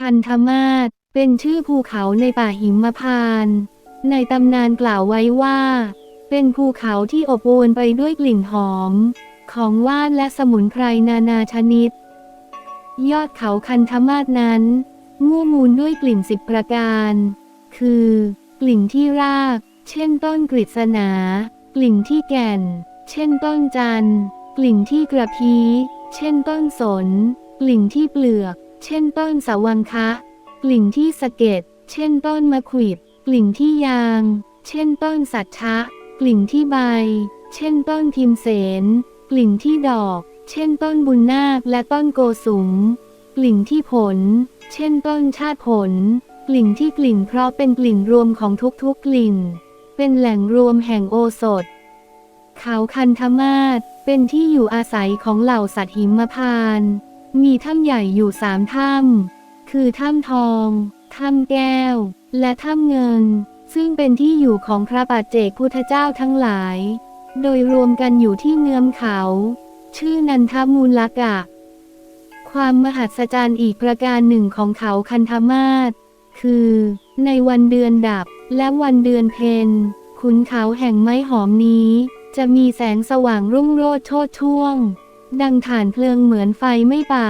คันธมาศเป็นชื่อภูเขาในป่าหิมพานต์ในตำนานกล่าวไว้ว่า เป็นภูเขาที่อบอวลไปด้วยกลิ่นหอม ของว่านและสมุนไพรนานาชนิด ยอดเขาคันธมาศนั้นงูมูลด้วยกลิ่นสิบประการ คือ กลิ่นที่ราก เช่นต้นกฤษณา กลิ่นที่แก่น เช่นต้นจัน กลิ่นที่กระพี้เช่นต้นสน กลิ่นที่เปลือก เช่นต้นสาวังคะ กลิ่นที่สะเก็ด เช่นต้นมะขวิด กลิ่นที่ยาง เช่นต้นสัตชะ กลิ่นที่ใบ เช่นต้นทิมเสน กลิ่นที่ดอก เช่นต้นบุญนาคและต้นโกสุม กลิ่นที่ผล เช่นต้นชาติผล กลิ่นที่กลิ่นเพราะเป็นกลิ่นรวมของทุกๆกลิ่น เป็นแหล่งรวมแห่งโอสถ เขาคันธมาศเป็นที่อยู่อาศัยของเหล่าสัตว์หิมพานต์ มีถ้ำใหญ่อยู่สามถ้ำคือถ้ำทอง ถ้ำแก้ว และถ้ำเงิน ซึ่งเป็นที่อยู่ของพระปัจเจกพุทธเจ้าทั้งหลาย โดยรวมกันอยู่ที่เงื้อมเขา ชื่อนันทมูลกะ ความมหัศจรรย์อีกประการหนึ่งของเขาคันธมาศคือ ในวันเดือนดับและวันเดือนเพ็ญขุนเขาแห่งไม้หอมนี้ จะมีแสงสว่างรุ่งโรจน์โชดช่วง ดังฐานเพลิงเหมือนไฟไม่ป่า